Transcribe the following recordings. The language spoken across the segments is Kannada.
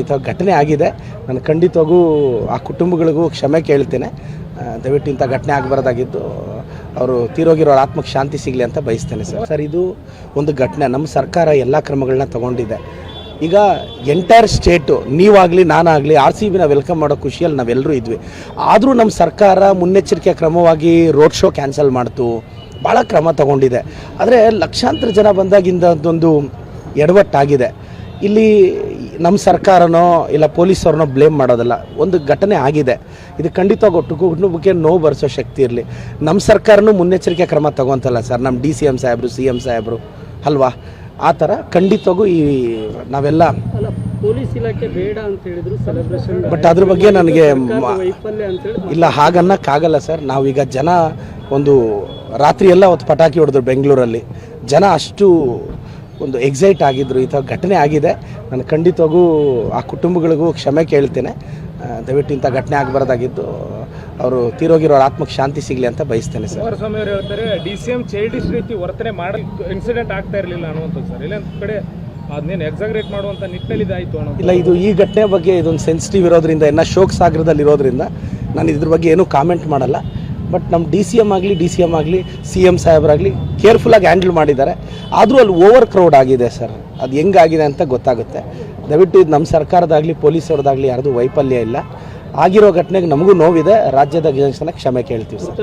ಥರ ಘಟನೆ ಆಗಿದೆ. ನಾನು ಖಂಡಿತವಾಗೂ ಆ ಕುಟುಂಬಗಳಿಗೂ ಕ್ಷಮೆ ಕೇಳ್ತೇನೆ. ದಯವಿಟ್ಟು ಇಂಥ ಘಟನೆ ಆಗಬಾರ್ದಾಗಿದ್ದು, ಅವರು ತೀರೋಗಿರೋರ ಆತ್ಮಕ್ಕೆ ಶಾಂತಿ ಸಿಗಲಿ ಅಂತ ಬಯಸ್ತೇನೆ ಸರ್. ಸರ್, ಇದು ಒಂದು ಘಟನೆ. ನಮ್ಮ ಸರ್ಕಾರ ಎಲ್ಲ ಕ್ರಮಗಳನ್ನ ತಗೊಂಡಿದೆ. ಈಗ ಎಂಟೈರ್ ಸ್ಟೇಟು, ನೀವಾಗಲಿ, ನಾನಾಗಲಿ, ಆರ್ ಸಿ ಬಿನ ವೆಲ್ಕಮ್ ಮಾಡೋ ಖುಷಿಯಲ್ಲಿ ನಾವೆಲ್ಲರೂ ಇದ್ವಿ. ಆದರೂ ನಮ್ಮ ಸರ್ಕಾರ ಮುನ್ನೆಚ್ಚರಿಕೆ ಕ್ರಮವಾಗಿ ರೋಡ್ ಶೋ ಕ್ಯಾನ್ಸಲ್ ಮಾಡ್ತು. ಭಾಳ ಕ್ರಮ ತಗೊಂಡಿದೆ. ಆದರೆ ಲಕ್ಷಾಂತರ ಜನ ಬಂದಾಗಿಂದ ಅದೊಂದು ಎಡವಟ್ಟಾಗಿದೆ. ಇಲ್ಲಿ ನಮ್ಮ ಸರ್ಕಾರನೋ ಇಲ್ಲ ಪೊಲೀಸವ್ರನ್ನೋ ಬ್ಲೇಮ್ ಮಾಡೋದಲ್ಲ. ಒಂದು ಘಟನೆ ಆಗಿದೆ. ಇದು ಖಂಡಿತ ಒಟ್ಟು ಕುಟುಂಬಕ್ಕೆ ನೋವು ಬರೆಸೋ ಶಕ್ತಿ ಇರಲಿ. ನಮ್ಮ ಸರ್ಕಾರನೂ ಮುನ್ನೆಚ್ಚರಿಕೆ ಕ್ರಮ ತಗೊಂತಲ್ಲ ಸರ್ ನಮ್ಮ ಡಿ ಸಿ ಎಂ ಸಾಹೇಬರು ಸಿ ಎಂ ಸಾಹೇಬರು ಅಲ್ವಾ? ಆ ಥರ ಖಂಡಿತವಾಗೂ ಈ ನಾವೆಲ್ಲ ಪೊಲೀಸ್ ಇಲಾಖೆ ಬೇಡ ಅಂತ ಹೇಳಿದ್ರು ಸೆಲೆಬ್ರೇಷನ್ ಬಟ್ ಅದ್ರ ಬಗ್ಗೆ ನನಗೆ ಇಲ್ಲ ಹಾಗನ್ನಕ್ಕಾಗಲ್ಲ ಸರ್. ನಾವೀಗ ಜನ ಒಂದು ರಾತ್ರಿ ಎಲ್ಲ ಅವತ್ತು ಪಟಾಕಿ ಹೊಡೆದ್ರು ಬೆಂಗಳೂರಲ್ಲಿ. ಜನ ಅಷ್ಟು ಒಂದು ಎಕ್ಸೈಟ್ ಆಗಿದ್ರು ಈ ಥರ ಘಟನೆ ಆಗಿದೆ. ನಾನು ಖಂಡಿತವಾಗೂ ಆ ಕುಟುಂಬಗಳಿಗೂ ಕ್ಷಮೆ ಕೇಳ್ತೇನೆ. ದಯವಿಟ್ಟು ಇಂಥ ಘಟನೆ ಆಗಬಾರ್ದಾಗಿದ್ದು ಅವರು ತೀರೋಗಿರೋ ಆತ್ಮಕ್ಕೆ ಶಾಂತಿ ಸಿಗಲಿ ಅಂತ ಬಯಸ್ತೇನೆ ಸರ್. ಕುಮಾರಸ್ವಾಮಿ ಅವರು ಹೇಳ್ತಾರೆ ಡಿ ಸಿ ಎಂ ಚೈಲ್ಡಿಶ್ ರೀತಿ ವರ್ತನೆ ಮಾಡಲ್ ಇನ್ಸಿಡೆಂಟ್ ಆಗ್ತಾ ಇರಲಿಲ್ಲ ಅನ್ನುವಂಥದ್ದು ಸರ್. ಇಲ್ಲ ಕಡೆ ಅದನ್ನೇನು ಎಕ್ಸಾಗ್ರೇಟ್ ಮಾಡುವಂಥ ನಿಟ್ಟಿನಲ್ಲಿ ಇದಾಯಿತು ಅನ್ನೋ ಇಲ್ಲ ಇದು ಈ ಘಟನೆ ಬಗ್ಗೆ ಇದೊಂದು ಸೆನ್ಸಿಟಿವ್ ಇರೋದ್ರಿಂದ ಇನ್ನು ಶೋಕ್ ಸಾಗರದಲ್ಲಿ ಇರೋದ್ರಿಂದ ನಾನು ಇದ್ರ ಬಗ್ಗೆ ಏನೂ ಕಾಮೆಂಟ್ ಮಾಡಲ್ಲ. ಬಟ್ ನಮ್ಮ ಡಿ ಸಿ ಎಂ ಆಗಲಿ ಡಿ ಸಿ ಎಂ ಆಗಲಿ ಸಿ ಎಂ ಸಾಹೇಬರಾಗಲಿ ಕೇರ್ಫುಲ್ಲಾಗಿ ಹ್ಯಾಂಡಲ್ ಮಾಡಿದ್ದಾರೆ. ಆದರೂ ಅಲ್ಲಿ ಓವರ್ ಕ್ರೌಡ್ ಆಗಿದೆ ಸರ್ ಅದು ಹೆಂಗಾಗಿದೆ ಅಂತ ಗೊತ್ತಾಗುತ್ತೆ. ದಯವಿಟ್ಟು ಇದು ನಮ್ಮ ಸರ್ಕಾರದಾಗಲಿ ಪೊಲೀಸವ್ರದ್ದಾಗಲಿ ಯಾರ್ದು ವೈಫಲ್ಯ ಇಲ್ಲ. ಆಗಿರೋ ಘಟನೆಗೆ ನಮಗೂ ನೋವಿದೆ. ರಾಜ್ಯದ ಜನ ಕ್ಷಮೆ ಕೇಳ್ತೀವಿ ಸರ್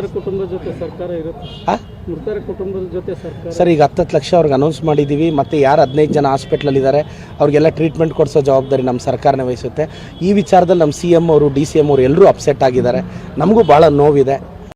ಸರ್ ಈಗ ಹತ್ತತ್ತು ಲಕ್ಷ ಅವ್ರಿಗೆ ಅನೌನ್ಸ್ ಮಾಡಿದ್ದೀವಿ ಮತ್ತು ಯಾರು ಹದಿನೈದು ಜನ ಹಾಸ್ಪಿಟ್ಲಲ್ಲಿದ್ದಾರೆ ಅವ್ರಿಗೆಲ್ಲ ಟ್ರೀಟ್ಮೆಂಟ್ ಕೊಡಿಸೋ ಜವಾಬ್ದಾರಿ ನಮ್ಮ ಸರ್ಕಾರನೇ ವಹಿಸುತ್ತೆ. ಈ ವಿಚಾರದಲ್ಲಿ ನಮ್ಮ ಸಿ ಎಂ ಅವರು ಡಿ ಸಿ ಎಂ ಅವರು ಎಲ್ಲರೂ ಅಪ್ಸೆಟ್ ಆಗಿದ್ದಾರೆ. ನಮಗೂ ಭಾಳ ನೋವಿದೆ.